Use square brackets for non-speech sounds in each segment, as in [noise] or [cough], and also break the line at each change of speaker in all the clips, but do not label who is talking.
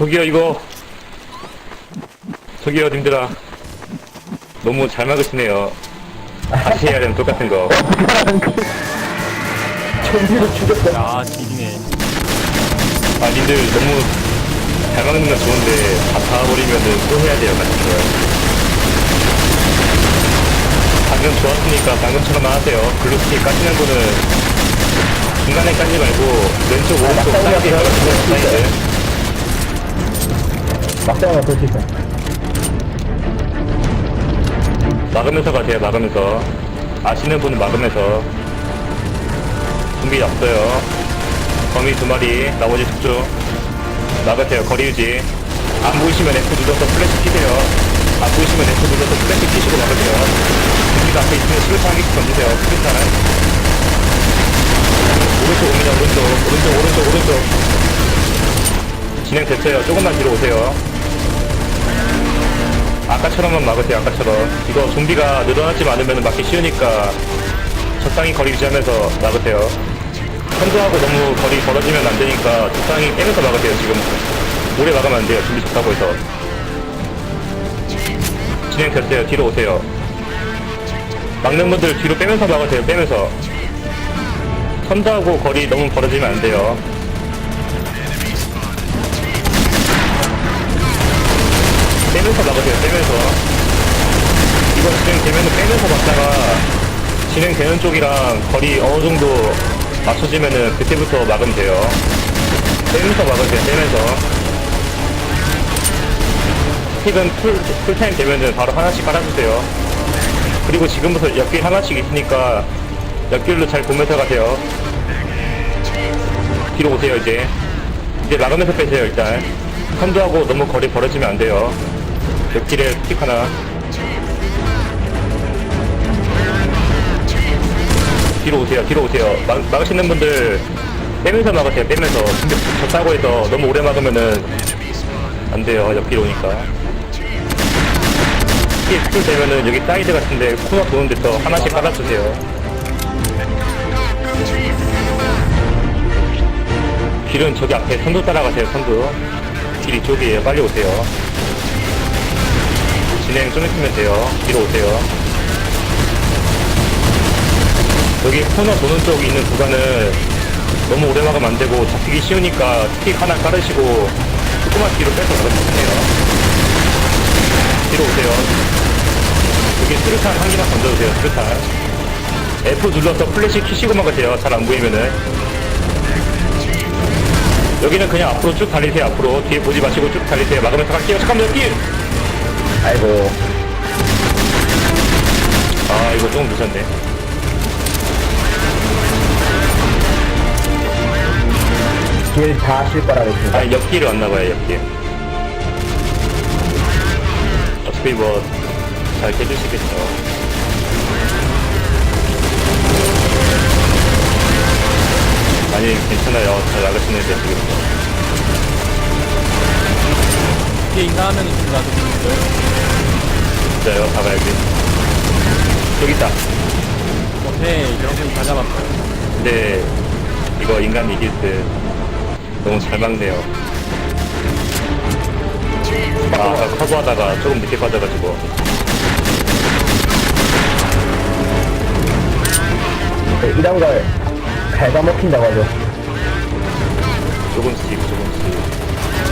저기요 이거 저기요 님들아 너무 잘 막으시네요 다시 해야 되는 똑같은 거
좀비를 죽였어.
야, 지기네.
아, 님들 너무 잘 막는 건 좋은데 다 닿아버리면은 또 해야 돼요, 같은 거. 방금 좋았으니까 방금처럼만 하세요. 블루스틱 까지는 거는 중간에 까지 말고 왼쪽, 오른쪽 사이드에 깔아주세요, 사이드.
막상으로 볼수 있어.
막으면서 가세요, 막으면서. 아시는 분은 막으면서. 준비 없어요. 거미 두 마리, 나머지 집중. 막으세요, 거리 유지. 안 보이시면 F 눌러서 플래시 키세요. 안 보이시면 F 눌러서 플래시 키시고 막으세요. 준비가 앞에 있으면 수류탄 한 개씩 던지세요, 수류탄을. 오른쪽 옵니다, 오른쪽. 오른쪽, 오른쪽, 오른쪽. 진행됐어요. 조금만 뒤로 오세요. 아까처럼만 막으세요, 아까처럼. 이거 좀비가 늘어나지 않으면 막기 쉬우니까 적당히 거리 유지하면서 막으세요. 선두하고 너무 거리 벌어지면 안 되니까 적당히 빼면서 막으세요, 지금. 오래 막으면 안 돼요, 준비 좋다고 해서. 진행 됐어요, 뒤로 오세요. 막는 분들 뒤로 빼면서 막으세요, 빼면서. 선두하고 거리 너무 벌어지면 안 돼요. 막으세요, 빼면서. 이거 진행되면은 빼면서 막다가 진행되는 쪽이랑 거리 어느 정도 맞춰지면은 그때부터 막으면 돼요. 빼면서 막으세요, 빼면서. 스틱은 풀, 풀타임 되면은 바로 하나씩 깔아주세요. 그리고 지금부터 옆길 하나씩 있으니까 옆길로 잘 보면서 가세요. 뒤로 오세요, 이제. 이제 막으면서 빼세요, 일단. 선두하고 너무 거리 벌어지면 안 돼요. 옆길에 스틱 하나. 뒤로 오세요, 뒤로 오세요. 막, 막으시는 분들 빼면서 막으세요, 빼면서. 근데 좋다고 해서 너무 오래 막으면은 안 돼요, 옆길 오니까. 이게 풀 되면은 여기 사이드 같은데 코너 도는 데서 하나씩 깔아주세요. 길은 저기 앞에 선두 따라가세요, 선두. 길 이쪽이에요, 빨리 오세요. 진행 좀 했으면 돼요. 뒤로 오세요. 여기 코너 도는 쪽에 있는 구간은 너무 오래 막으면 안 되고 잡히기 쉬우니까 스틱 하나 깔으시고 조금만 뒤로 빼서 돼요. 뒤로 오세요. 여기 수류탄 한 개만 던져주세요, 수류탄. F 눌러서 플래시 키시고 막으세요. 잘 안 보이면은. 여기는 그냥 앞으로 쭉 달리세요, 앞으로. 뒤에 보지 마시고 쭉 달리세요. 막으면서 갈게요. 잠깐만요, 길!
아이고.
아, 이거 조금 늦었네.
길다실 거라 그랬습니다.
아, 옆길이 왔나봐요, 옆길. 어차피 뭐, 잘 해주시겠죠. 아니, 괜찮아요. 잘 나가시는데, 지금.
뒤에 명이 있습니다.
진짜요, 가봐야지. 여기 있다.
오케이, 여러분 다 잡았어요.
근데, 이거 인간 이길 때, 너무 잘 막네요. 아, 아까 커브하다가 조금 늦게 빠져가지고.
네, 이런 걸 갉아먹힌다고 하죠.
조금씩, 조금씩.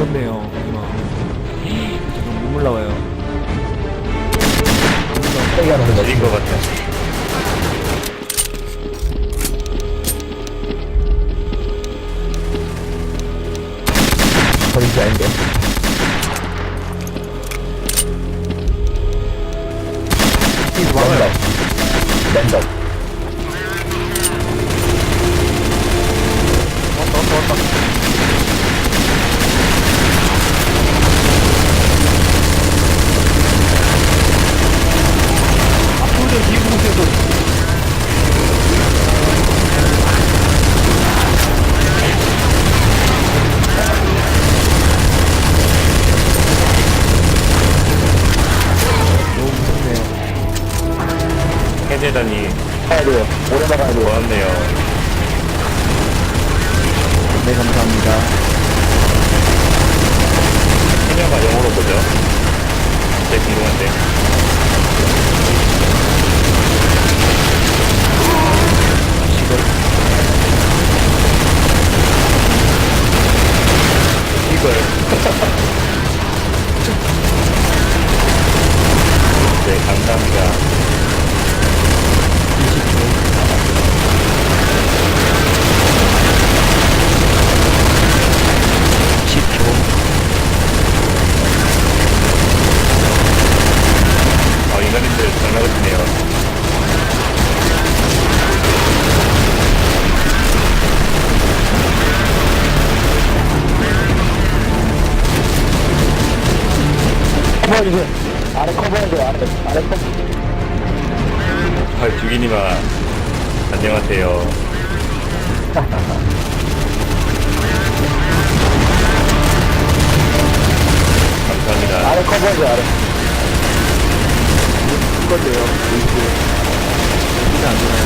무섭네요 지금 눈물 나와요
질인 것 같아.
버리지 아닌데. 랜덤. 랜덤.
해내다니
가야 돼요. 오래 나가야 돼요.
고맙네요.
네, 감사합니다.
해녀가 영어로 보죠. 되게 궁금한데. 이걸. 네, 감사합니다. 장난을 치네요.
커버해주세요. 아래 커버해줘요. 아래, 아래 커버.
아, 주기님아, 안녕하세요. [laughs] 감사합니다.
아래 커버해줘요. 아래.
건데요. 이게 안 되나요?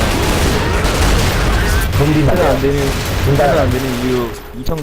좀비
하나 안. 되는,
중단.
안 되는 이유 2천 가지